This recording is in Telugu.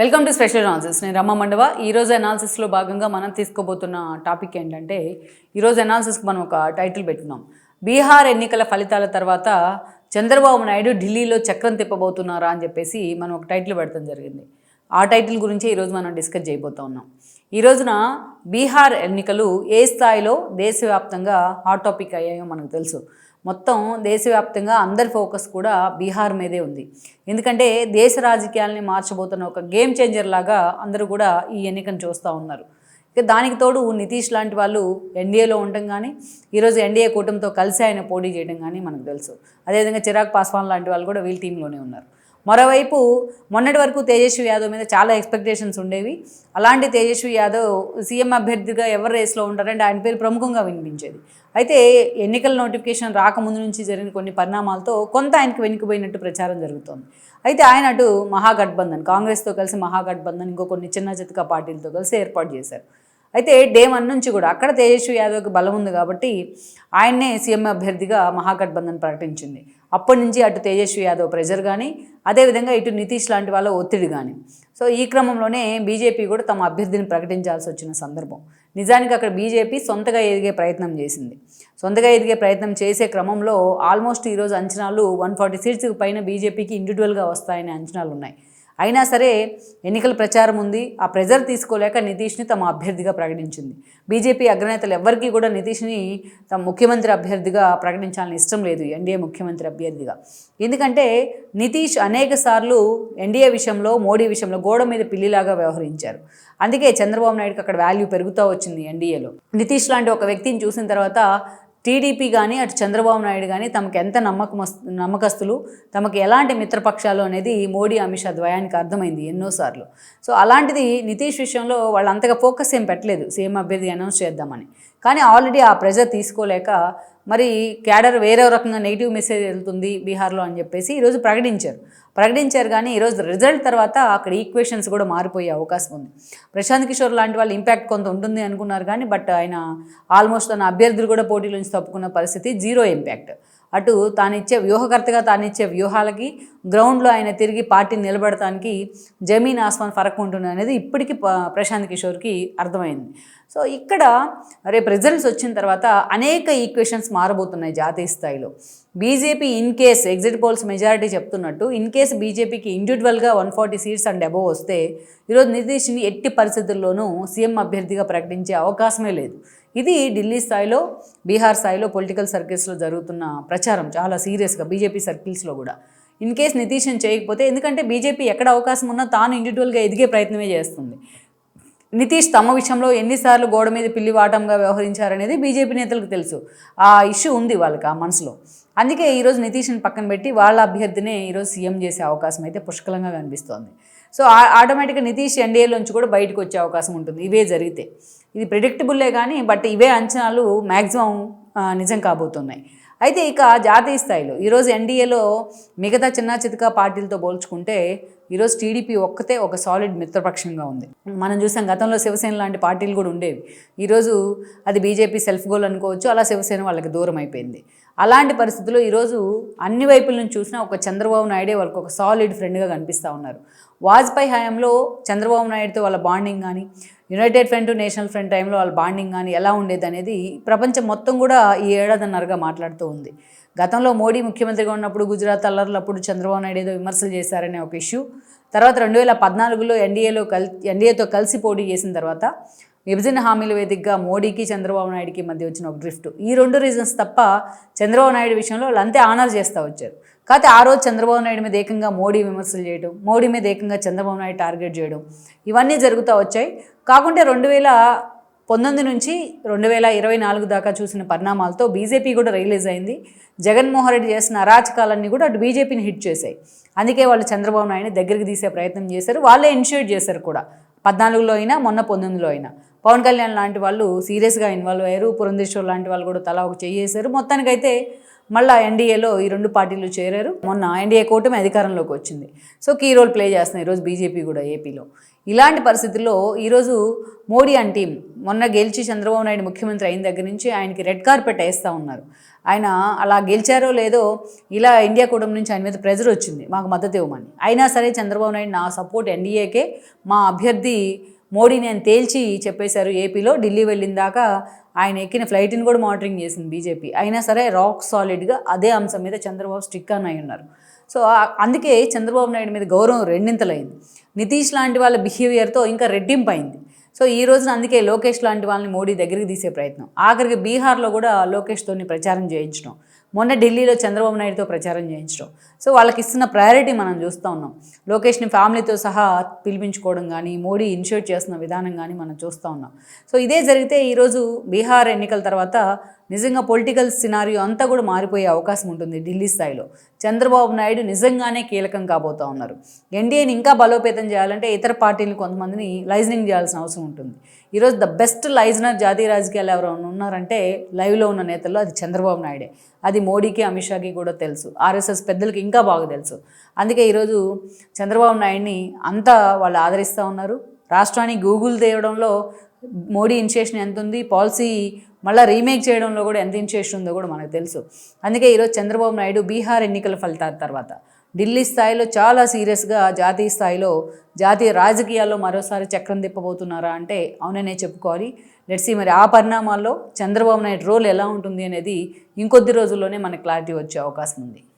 Welcome to special analysis. నేను రమ్మ మండవ. ఈరోజు అనాలిసిస్లో భాగంగా మనం తీసుకోబోతున్న టాపిక్ ఏంటంటే ఈరోజు అనాలిసిస్కి మనం ఒక టైటిల్ పెట్టినాం. బీహార్ ఎన్నికల ఫలితాల తర్వాత చంద్రబాబు నాయుడు ఢిల్లీలో చక్రం తిప్పబోతున్నారా అని చెప్పేసి మనం ఒక టైటిల్ పెడతాం జరిగింది. ఆ టైటిల్ గురించి ఈరోజు మనం డిస్కస్ చేయబోతా ఉన్నాం. ఈ రోజున బీహార్ ఎన్నికలు ఏ స్థాయిలో దేశవ్యాప్తంగా హాట్ టాపిక్ అయ్యాయో మనకు తెలుసు. మొత్తం దేశవ్యాప్తంగా అందరి ఫోకస్ కూడా బీహార్ మీదే ఉంది. ఎందుకంటే దేశ రాజకీయాల్ని మార్చబోతున్న ఒక గేమ్ చేంజర్ లాగా అందరూ కూడా ఈ ఎన్నికను చూస్తూ ఉన్నారు. ఇక దానికి తోడు నితీష్ లాంటి వాళ్ళు ఎన్డీఏలో ఉండటం కానీ ఈరోజు ఎన్డీఏ కూటమితో కలిసి ఆయన పోటీ చేయడం కానీ మనకు తెలుసు. అదేవిధంగా చిరాగ్ పాస్వాన్ లాంటి వాళ్ళు కూడా వీళ్ళ టీంలోనే ఉన్నారు. మరోవైపు మొన్నటి వరకు తేజస్వి యాదవ్ మీద చాలా ఎక్స్పెక్టేషన్స్ ఉండేవి. అలాంటి తేజస్వి యాదవ్ సీఎం అభ్యర్థిగా ఎవరు రేస్లో ఉంటారంటే ఆయన పేరు ప్రముఖంగా వినిపించేది. అయితే ఎన్నికల నోటిఫికేషన్ రాకముందు నుంచి జరిగిన కొన్ని పరిణామాలతో కొంత ఆయనకు వెనుకబోయినట్టు ప్రచారం జరుగుతోంది. అయితే ఆయన అటు మహాగఠబంధన్ కాంగ్రెస్తో కలిసి మహాగఠబంధన్ ఇంకో కొన్ని చిన్న చితక పార్టీలతో కలిసి ఏర్పాటు చేశారు. అయితే డే వన్ నుంచి కూడా అక్కడ తేజస్వి యాదవ్కి బలం ఉంది కాబట్టి ఆయన్నే సీఎం అభ్యర్థిగా మహాగఠబంధన్ ప్రకటించింది. అప్పటి నుంచి అటు తేజస్వి యాదవ్ ప్రెజర్ కానీ అదేవిధంగా ఇటు నితీష్ లాంటి వాళ్ళ ఒత్తిడి కానీ సో ఈ క్రమంలోనే బీజేపీ కూడా తమ అభ్యర్థిని ప్రకటించాల్సి వచ్చిన సందర్భం. నిజానికి అక్కడ బీజేపీ సొంతగా ఎదిగే ప్రయత్నం చేసింది. సొంతగా ఎదిగే ప్రయత్నం చేసే క్రమంలో ఆల్మోస్ట్ ఈరోజు అంచనాలు వన్ ఫార్టీ సీట్స్ పైన బీజేపీకి ఇండివిజువల్గా వస్తాయనే అంచనాలు ఉన్నాయి అయినా సరే ఎన్నికల ప్రచారం ఉంది ఆ ప్రెజర్ తీసుకోలేక నితీష్ని తమ అభ్యర్థిగా ప్రకటించింది. బీజేపీ అగ్రనేతలు ఎవ్వరికీ కూడా నితీష్ని తమ ముఖ్యమంత్రి అభ్యర్థిగా ప్రకటించాలని ఇష్టం లేదు ఎన్డీఏ ముఖ్యమంత్రి అభ్యర్థిగా. ఎందుకంటే నితీష్ అనేక సార్లు ఎన్డీఏ విషయంలో మోడీ విషయంలో గోడ మీద పిల్లిలాగా వ్యవహరించారు. అందుకే చంద్రబాబు నాయుడుకి అక్కడ వాల్యూ పెరుగుతూ వచ్చింది ఎన్డీఏలో. నితీష్ లాంటి ఒక వ్యక్తిని చూసిన తర్వాత టీడీపీ కానీ అటు చంద్రబాబు నాయుడు కానీ తమకు ఎంత నమ్మకం నమ్మకస్తులు తమకు ఎలాంటి మిత్రపక్షాలు అనేది మోడీ అమిత్ షా ద్వయానికి అర్థమైంది ఎన్నోసార్లు సో అలాంటిది నితీష్ విషయంలో వాళ్ళు అంతగా ఫోకస్ ఏం పెట్టలేదు. సీఎం అభ్యర్థి అనౌన్స్ చేద్దామని. కానీ ఆల్రెడీ ఆ ప్రెజర్ తీసుకోలేక మరి క్యాడర్ వేరే రకంగా నెగిటివ్ మెసేజ్ వెళ్తుంది బీహార్లో అని చెప్పేసి ఈరోజు ప్రకటించారు. ప్రకటించారు కానీ ఈరోజు రిజల్ట్ తర్వాత అక్కడ ఈక్వేషన్స్ కూడా మారిపోయే అవకాశం ఉంది. ప్రశాంత్ కిషోర్ లాంటి వాళ్ళు ఇంపాక్ట్ కొంత ఉంటుంది అనుకున్నారు కానీ బట్ ఆయన ఆల్మోస్ట్ తన అభ్యర్థులు కూడా పోటీల నుంచి తప్పుకున్న పరిస్థితి జీరో ఇంపాక్ట్. అటు తానిచ్చే వ్యూహకర్తగా తానిచ్చే వ్యూహాలకి గ్రౌండ్లో ఆయన తిరిగి పార్టీని నిలబడటానికి జమీన్ ఆస్మాన్ ఫరక్ ఉంటుంది అనేది ఇప్పటికీ ప్రశాంత్ కిషోర్కి అర్థమైంది. సో ఇక్కడ రేపు రిజల్ట్స్ వచ్చిన తర్వాత అనేక ఈక్వేషన్స్ మారబోతున్నాయి జాతీయ స్థాయిలో. BJP in case exit polls majority చెప్తున్నట్టు ఇన్ కేస్ బీజేపీకి ఇండివిజువల్గా one forty seats and above వస్తే ఈరోజు నితీష్ని ఎట్టి పరిస్థితుల్లోనూ సీఎం అభ్యర్థిగా ప్రకటించే అవకాశమే లేదు. ఇది ఢిల్లీ స్థాయిలో బీహార్ స్థాయిలో పొలిటికల్ సర్కిల్స్లో జరుగుతున్న ప్రచారం చాలా సీరియస్గా బీజేపీ సర్కిల్స్లో కూడా. ఇన్ కేస్ నితీష్ని చేయకపోతే ఎందుకంటే బీజేపీ ఎక్కడ అవకాశం ఉన్నా తాను ఇండివిజువల్గా ఎదిగే ప్రయత్నమే చేస్తుంది. నితీష్ తమ విషయంలో ఎన్నిసార్లు గోడ మీద పిల్లి వాటంగా వ్యవహరించారనేది బీజేపీ నేతలకు తెలుసు. ఆ ఇష్యూ ఉంది వాళ్ళకి ఆ మనసులో. అందుకే ఈరోజు నితీష్ని పక్కన పెట్టి వాళ్ళ అభ్యర్థినే ఈరోజు సీఎం చేసే అవకాశం అయితే పుష్కలంగా కనిపిస్తోంది. సో ఆ- ఆటోమేటిక్గా నితీష్ ఎన్డీఏలోంచి కూడా బయటకు వచ్చే అవకాశం ఉంటుంది. ఇవే జరిగితే. ఇది ప్రిడిక్టబుల్లే కానీ బట్ ఇవే అంచనాలు మ్యాక్సిమం నిజం కాబోతున్నాయి. అయితే ఇక జాతీయ స్థాయిలో ఈరోజు ఎన్డీఏలో మిగతా చిన్న చితక పార్టీలతో పోల్చుకుంటే ఈరోజు టీడీపీ ఒక్కతే ఒక సాలిడ్ మిత్రపక్షంగా ఉంది. మనం చూసాం గతంలో శివసేన లాంటి పార్టీలు కూడా ఉండేవి. ఈరోజు అది బీజేపీ సెల్ఫ్ గోల్ అనుకోవచ్చు అలా శివసేన వాళ్ళకి దూరం అయిపోయింది. అలాంటి పరిస్థితుల్లో ఈరోజు అన్ని వైపుల నుంచి చూసినా ఒక చంద్రబాబు నాయుడే వాళ్ళకి ఒక సాలిడ్ ఫ్రెండ్గా కనిపిస్తూ ఉన్నారు. వాజ్పేయి హయాంలో చంద్రబాబు నాయుడుతో వాళ్ళ బాండింగ్ కానీ యునైటెడ్ ఫ్రంట్ నేషనల్ ఫ్రంట్ టైంలో వాళ్ళ బాండింగ్ కానీ ఎలా ఉండేది అనేది ప్రపంచం మొత్తం కూడా ఈ ఏడాదిన్నరగా మాట్లాడుతూ ఉంది. గతంలో మోడీ ముఖ్యమంత్రిగా ఉన్నప్పుడు గుజరాత్ అల్లర్లప్పుడు చంద్రబాబు నాయుడు ఏదో విమర్శలు చేశారనే ఒక ఇష్యూ తర్వాత రెండు వేల పద్నాలుగులో ఎన్డీఏలో కల్ ఎన్డీఏతో కలిసి పోటీ చేసిన తర్వాత విభజన హామీల వేదికగా మోడీకి చంద్రబాబు నాయుడికి మధ్య వచ్చిన ఒక డ్రిఫ్ట్ ఈ రెండు రీజన్స్ తప్ప చంద్రబాబు నాయుడు విషయంలో వాళ్ళు అంతే ఆనర్ చేస్తూ వచ్చారు. కాకపోతే ఆ రోజు చంద్రబాబు నాయుడు మీద ఏకంగా మోడీ విమర్శలు చేయడం మోడీ మీద ఏకంగా చంద్రబాబు నాయుడు టార్గెట్ చేయడం ఇవన్నీ జరుగుతూ వచ్చాయి. కాకుంటే రెండు వేల పంతొమ్మిది నుంచి రెండు వేల ఇరవై నాలుగు దాకా చూసిన పరిణామాలతో బీజేపీ కూడా రిలీజ్ అయింది. జగన్మోహన్ రెడ్డి చేసిన అరాచకాలన్నీ కూడా అటు బీజేపీని హిట్ చేశాయి. అందుకే వాళ్ళు చంద్రబాబు నాయుడిని దగ్గరికి తీసే ప్రయత్నం చేశారు. వాళ్ళే ఇనిషియేట్ చేశారు కూడా. పద్నాలుగులో అయినా మొన్న పంతొమ్మిదిలో అయినా. పవన్ కళ్యాణ్ లాంటి వాళ్ళు సీరియస్గా ఇన్వాల్వ్ అయ్యారు. పురంధేశ్వర్ లాంటి వాళ్ళు కూడా తలా ఒక చేయేశారు మొత్తానికైతే మళ్ళీ ఎన్డీఏలో ఈ రెండు పార్టీలు చేరారు. మొన్న ఎన్డీఏ కూటమి అధికారంలోకి వచ్చింది. సో కీ రోల్ ప్లే చేస్తున్నాయి ఈరోజు బీజేపీ కూడా ఏపీలో. ఇలాంటి పరిస్థితుల్లో ఈరోజు మోడీ అండ్ టీం మొన్న గెలిచి చంద్రబాబు నాయుడు ముఖ్యమంత్రి అయిన దగ్గర నుంచి ఆయనకి రెడ్ కార్పెట్ వేస్తూ ఉన్నారు. ఆయన అలా గెలిచారో లేదో ఇలా ఇండియా కూటమి నుంచి ఆయన మీద ప్రెజర్ వచ్చింది. మాకు మద్దతు ఇవ్వమని. అయినా సరే చంద్రబాబు నాయుడు నా సపోర్ట్ ఎన్డీఏకే మా అభ్యర్థి మోడీని ఆయన తేల్చి చెప్పేశారు ఏపీలో. ఢిల్లీ వెళ్ళిన దాకా ఆయన ఎక్కిన ఫ్లైట్ని కూడా మానిటరింగ్ చేసింది బీజేపీ. అయినా సరే రాక్ సాలిడ్గా అదే అంశం మీద చంద్రబాబు స్టిక్ అని అయి ఉన్నారు. సో అందుకే చంద్రబాబు నాయుడు మీద గౌరవం రెండింతలైంది. నితీష్ లాంటి వాళ్ళ బిహేవియర్తో ఇంకా రెట్టింపు అయింది సో ఈ రోజున అందుకే లోకేష్ లాంటి వాళ్ళని మోడీ దగ్గరికి తీసే ప్రయత్నం. ఆఖరికి బీహార్లో కూడా లోకేష్తోని ప్రచారం చేయించడం. మొన్న ఢిల్లీలో చంద్రబాబు నాయుడుతో ప్రచారం చేయించడం. సో వాళ్ళకి ఇస్తున్న ప్రయారిటీ మనం చూస్తూ ఉన్నాం. లోకేష్ని ఫ్యామిలీతో సహా పిలిపించుకోవడం కానీ మోడీ ఇనిషియేట్ చేస్తున్న విధానం కానీ మనం చూస్తూ ఉన్నాం. సో ఇదే జరిగితే ఈరోజు బీహార్ ఎన్నికల తర్వాత నిజంగా పొలిటికల్ సినారియో అంతా కూడా మారిపోయే అవకాశం ఉంటుంది ఢిల్లీ స్థాయిలో. చంద్రబాబు నాయుడు నిజంగానే కీలకం కాబోతూ ఉన్నారు. ఎన్డీఏని ఇంకా బలోపేతం చేయాలంటే ఇతర పార్టీలు కొంతమందిని లైజనింగ్ చేయాల్సిన అవసరం ఉంటుంది. ఈరోజు ద బెస్ట్ లైజనర్ జాతీయ రాజకీయాలు ఎవరైనా ఉన్నారంటే లైవ్లో ఉన్న నేతల్లో అది చంద్రబాబు నాయుడే. అది మోడీకి అమిత్ షాకి కూడా తెలుసు. ఆర్ఎస్ఎస్ పెద్దలకి ఇంకా బాగా తెలుసు. అందుకే ఈరోజు చంద్రబాబు నాయుడిని అంతా వాళ్ళు ఆదరిస్తూ ఉన్నారు. రాష్ట్రాన్ని గూగుల్ తేవడంలో మోడీ ఇన్షియేషన్ ఎంత ఉంది పాలసీ మళ్ళీ రీమేక్ చేయడంలో కూడా ఎంత ఇన్షియేషన్ ఉందో కూడా మనకు తెలుసు. అందుకే ఈరోజు చంద్రబాబు నాయుడు బీహార్ ఎన్నికల ఫలితాల తర్వాత ఢిల్లీ స్థాయిలో చాలా సీరియస్గా జాతీయ స్థాయిలో జాతీయ రాజకీయాల్లో మరోసారి చక్రం తిప్పబోతున్నారా అంటే అవుననే చెప్పుకోవాలి. లెట్సీ మరి ఆ పరిణామాల్లో చంద్రబాబు నాయుడు రోల్ ఎలా ఉంటుంది అనేది ఇంకొద్ది రోజుల్లోనే మనకు క్లారిటీ వచ్చే అవకాశం ఉంది.